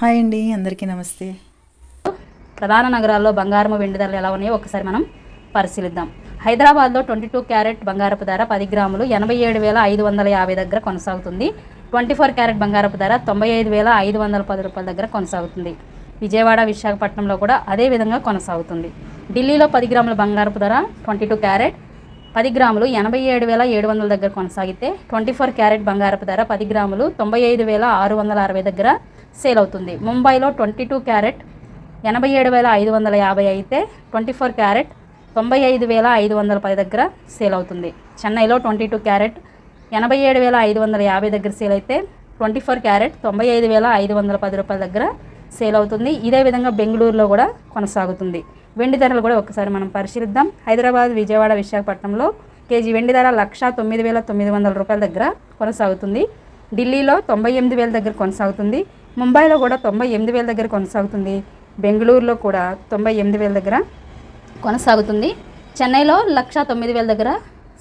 Hi అండి అందరికీ నమస్తే. ప్రధాన నగరాల్లో బంగారం వెండి ధరలు ఎలా ఉన్నాయో ఒకసారి మనం పరిశీలిద్దాం. హైదరాబాద్లో ట్వంటీ టూ క్యారెట్ బంగారపు ధర పది గ్రాములు ఎనభై ఏడు వేల ఐదు వందల యాభై దగ్గర కొనసాగుతుంది. ట్వంటీ ఫోర్ క్యారెట్ బంగారపు ధర తొంభై ఐదు వేల ఐదు వందల పది రూపాయల దగ్గర కొనసాగుతుంది. విజయవాడ విశాఖపట్నంలో కూడా అదే విధంగా కొనసాగుతుంది. ఢిల్లీలో పది గ్రాముల బంగారపు ధర ట్వంటీ టూ క్యారెట్ పది గ్రాములు ఎనభై ఏడు వేల ఏడు వందల దగ్గర కొనసాగితే ట్వంటీ ఫోర్ క్యారెట్ బంగారపు ధర పది గ్రాములు తొంభై ఐదు వేల ఆరు వందల అరవై దగ్గర సేల్ అవుతుంది. ముంబైలో ట్వంటీ టూ క్యారెట్ ఎనభై ఏడు వేల ఐదు వందల యాభై అయితే ట్వంటీ ఫోర్ క్యారెట్ తొంభై ఐదు వేల ఐదు వందల పది దగ్గర సేల్ అవుతుంది. చెన్నైలో ట్వంటీ టూ క్యారెట్ ఎనభై ఏడు వేల ఐదు వందల యాభై దగ్గర సేల్ అయితే ట్వంటీ ఫోర్ క్యారెట్ తొంభై ఐదు వేల ఐదు వందల పది రూపాయల దగ్గర సేల్ అవుతుంది. ఇదే విధంగా బెంగళూరులో కూడా కొనసాగుతుంది. వెండి ధరలు కూడా ఒకసారి మనం పరిశీలిద్దాం. హైదరాబాద్ విజయవాడ విశాఖపట్నంలో కేజీ వెండి ధర లక్ష తొమ్మిది వేల తొమ్మిది వందల రూపాయల దగ్గర కొనసాగుతుంది. ఢిల్లీలో తొంభై ఎనిమిది వేల దగ్గర కొనసాగుతుంది. ముంబైలో కూడా తొంభై ఎనిమిది వేల దగ్గర కొనసాగుతుంది. బెంగళూరులో కూడా తొంభై ఎనిమిది వేల దగ్గర కొనసాగుతుంది. చెన్నైలో లక్ష తొమ్మిది వేల దగ్గర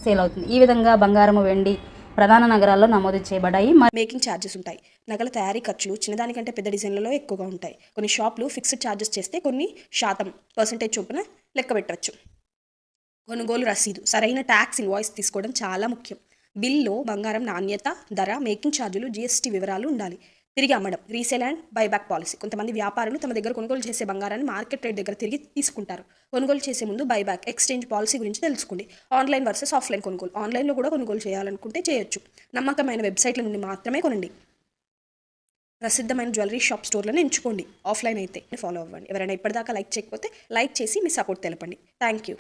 సేల్ అవుతుంది. ఈ విధంగా బంగారము వెండి ప్రధాన నగరాల్లో నమోదు చేయబడాయి మేకింగ్ ఛార్జెస్ ఉంటాయి. నగల తయారీ ఖర్చులు చిన్నదానికంటే పెద్ద డిజైన్లలో ఎక్కువగా ఉంటాయి. కొన్ని షాపులు ఫిక్స్డ్ ఛార్జెస్ చేస్తే కొన్ని శాతం పర్సంటేజ్ చొప్పున లెక్క పెట్టవచ్చు. కొనుగోలు రసీదు సరైన ట్యాక్స్ ఇన్వాయిస్ తీసుకోవడం చాలా ముఖ్యం. బిల్లో బంగారం నాణ్యత ధర మేకింగ్ ఛార్జీలు జీఎస్టీ వివరాలు ఉండాలి. తిరిగి అమ్మడం. Resale and buyback policy. కొంతమంది వ్యాపారులు తమ దగ్గర కొనుగోలు చేసే బంగారాన్ని మార్కెట్ రేట్ దగ్గర తిరిగి తీసుకుంటారు. కొనుగోలు చేసే ముందు బైబ్యాక్ ఎక్స్చేంజ్ పాలసీ గురించి తెలుసుకోండి. ఆన్లైన్ వర్సెస్ ఆఫ్లైన్ కొనుగోలు. ఆన్లైన్లో కూడా కొనుగోలు చేయాలనుకుంటే చేయొచ్చు. నమ్మకమైన వెబ్సైట్ల నుండి మాత్రమే కొనండి. ప్రసిద్ధమైన జ్యువెలరీ షాప్ స్టోర్లను ఎంచుకోండి. ఆఫ్లైన్ అయితే ఫాలో అవ్వండి. ఎవరైనా ఇప్పటిదాకా లైక్ చేయకపోతే లైక్ చేసి మీ సపోర్ట్ తెలపండి. Thank you